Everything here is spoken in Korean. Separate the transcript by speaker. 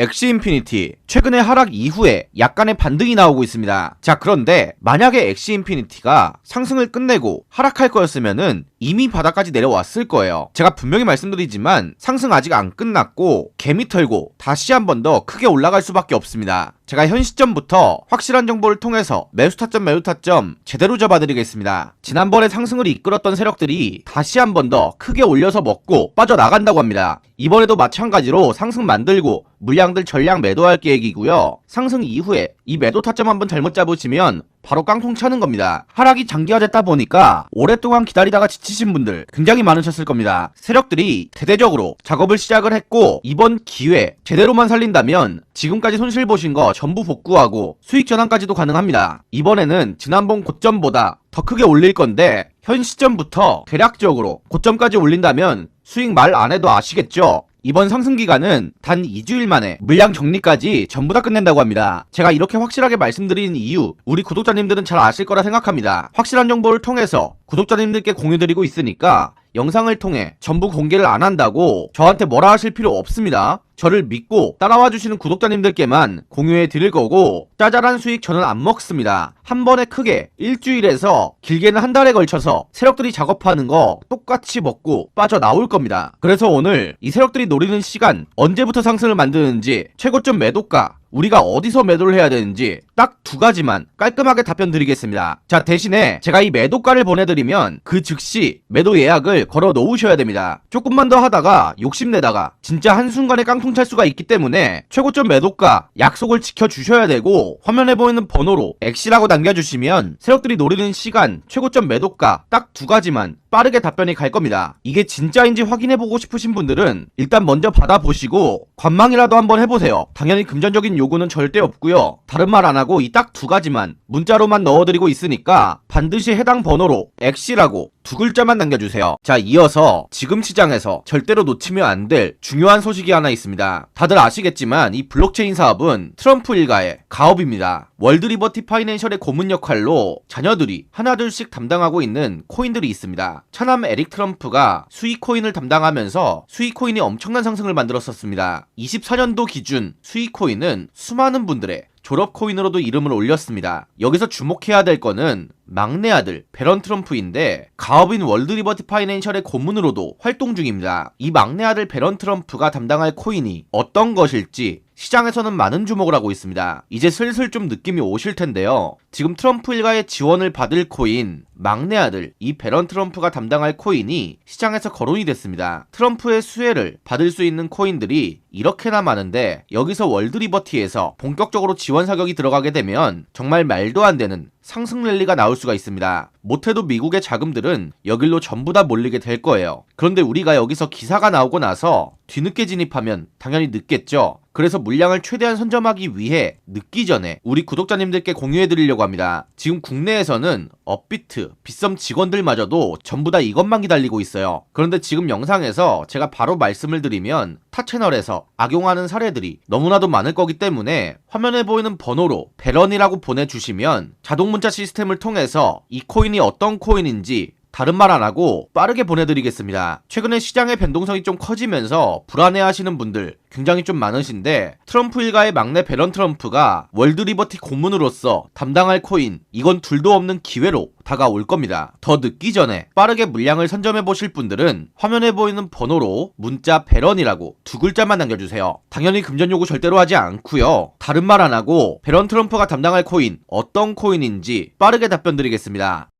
Speaker 1: 엑시 인피니티 최근에 하락 이후에 약간의 반등이 나오고 있습니다. 자 그런데 만약에 엑시 인피니티가 상승을 끝내고 하락할 거였으면은 이미 바닥까지 내려왔을 거예요. 제가 분명히 말씀드리지만 상승 아직 안 끝났고 개미 털고 다시 한 번 더 크게 올라갈 수밖에 없습니다. 제가 현 시점부터 확실한 정보를 통해서 매수 타점 매도 타점 제대로 잡아드리겠습니다. 지난번에 상승을 이끌었던 세력들이 다시 한 번 더 크게 올려서 먹고 빠져나간다고 합니다. 이번에도 마찬가지로 상승 만들고 물량들 전량 매도할 계획이고요. 상승 이후에 이 매도 타점 한번 잘못 잡으시면 바로 깡통 차는 겁니다. 하락이 장기화됐다 보니까 오랫동안 기다리다가 지치신 분들 굉장히 많으셨을 겁니다. 세력들이 대대적으로 작업을 시작을 했고 이번 기회 제대로만 살린다면 지금까지 손실 보신 거 전부 복구하고 수익 전환까지도 가능합니다. 이번에는 지난번 고점보다 더 크게 올릴 건데 현 시점부터 대략적으로 고점까지 올린다면 수익 말 안 해도 아시겠죠? 이번 상승 기간은 단 2주일 만에 물량 정리까지 전부 다 끝낸다고 합니다. 제가 이렇게 확실하게 말씀드리는 이유, 우리 구독자님들은 잘 아실 거라 생각합니다. 확실한 정보를 통해서 구독자님들께 공유드리고 있으니까 영상을 통해 전부 공개를 안 한다고 저한테 뭐라 하실 필요 없습니다. 저를 믿고 따라와 주시는 구독자님들께만 공유해 드릴 거고 짜잘한 수익 저는 안 먹습니다. 한 번에 크게 일주일에서 길게는 한 달에 걸쳐서 세력들이 작업하는 거 똑같이 먹고 빠져나올 겁니다. 그래서 오늘 이 세력들이 노리는 시간 언제부터 상승을 만드는지 최고점 매도가 우리가 어디서 매도를 해야 되는지 딱 두 가지만 깔끔하게 답변 드리겠습니다. 자, 대신에 제가 이 매도가를 보내드리면 그 즉시 매도 예약을 걸어 놓으셔야 됩니다. 조금만 더 하다가 욕심내다가 진짜 한순간에 깡통 찰 수가 있기 때문에 최고점 매도가 약속을 지켜주셔야 되고 화면에 보이는 번호로 엑시라고 남겨주시면 세력들이 노리는 시간 최고점 매도가 딱 두 가지만 빠르게 답변이 갈 겁니다. 이게 진짜인지 확인해보고 싶으신 분들은 일단 먼저 받아보시고 관망이라도 한번 해보세요. 당연히 금전적인 요구는 절대 없고요. 다른 말 안 하고 이 딱 두 가지만 문자로만 넣어드리고 있으니까 반드시 해당 번호로 엑시라고 두 글자만 남겨주세요. 자, 이어서 지금 시장에서 절대로 놓치면 안 될 중요한 소식이 하나 있습니다. 다들 아시겠지만 이 블록체인 사업은 트럼프 일가의 가업입니다. 월드 리버티 파이낸셜의 고문 역할로 자녀들이 하나둘씩 담당하고 있는 코인들이 있습니다. 차남 에릭 트럼프가 수익 코인을 담당하면서 수익 코인이 엄청난 상승을 만들었었습니다. 24년도 기준 수익 코인은 수많은 분들의 졸업 코인으로도 이름을 올렸습니다. 여기서 주목해야 될 거는 막내 아들 베런 트럼프인데 가업인 월드 리버티 파이낸셜의 고문으로도 활동 중입니다. 이 막내 아들 베런 트럼프가 담당할 코인이 어떤 것일지 시장에서는 많은 주목을 하고 있습니다. 이제 슬슬 좀 느낌이 오실 텐데요. 지금 트럼프 일가의 지원을 받을 코인 막내 아들 이 베런 트럼프가 담당할 코인이 시장에서 거론이 됐습니다. 트럼프의 수혜를 받을 수 있는 코인들이 이렇게나 많은데 여기서 월드 리버티에서 본격적으로 지원 사격이 들어가게 되면 정말 말도 안 되는 상승 랠리가 나올 수가 있습니다. 못해도 미국의 자금들은 여길로 전부 다 몰리게 될 거예요. 그런데 우리가 여기서 기사가 나오고 나서 뒤늦게 진입하면 당연히 늦겠죠. 그래서 물량을 최대한 선점하기 위해 늦기 전에 우리 구독자님들께 공유해 드리려고 합니다. 지금 국내에서는 업비트, 빗썸 직원들마저도 전부 다 이것만 기다리고 있어요. 그런데 지금 영상에서 제가 바로 말씀을 드리면 타 채널에서 악용하는 사례들이 너무나도 많을 거기 때문에 화면에 보이는 번호로 배런이라고 보내주시면 자동 문자 시스템을 통해서 이 코인이 어떤 코인인지 다른 말 안 하고 빠르게 보내드리겠습니다. 최근에 시장의 변동성이 좀 커지면서 불안해하시는 분들 굉장히 좀 많으신데 트럼프 일가의 막내 베런 트럼프가 월드 리버티 고문으로서 담당할 코인 이건 둘도 없는 기회로 다가올 겁니다. 더 늦기 전에 빠르게 물량을 선점해 보실 분들은 화면에 보이는 번호로 문자 베런이라고 두 글자만 남겨주세요. 당연히 금전 요구 절대로 하지 않고요. 다른 말 안 하고 베런 트럼프가 담당할 코인 어떤 코인인지 빠르게 답변 드리겠습니다.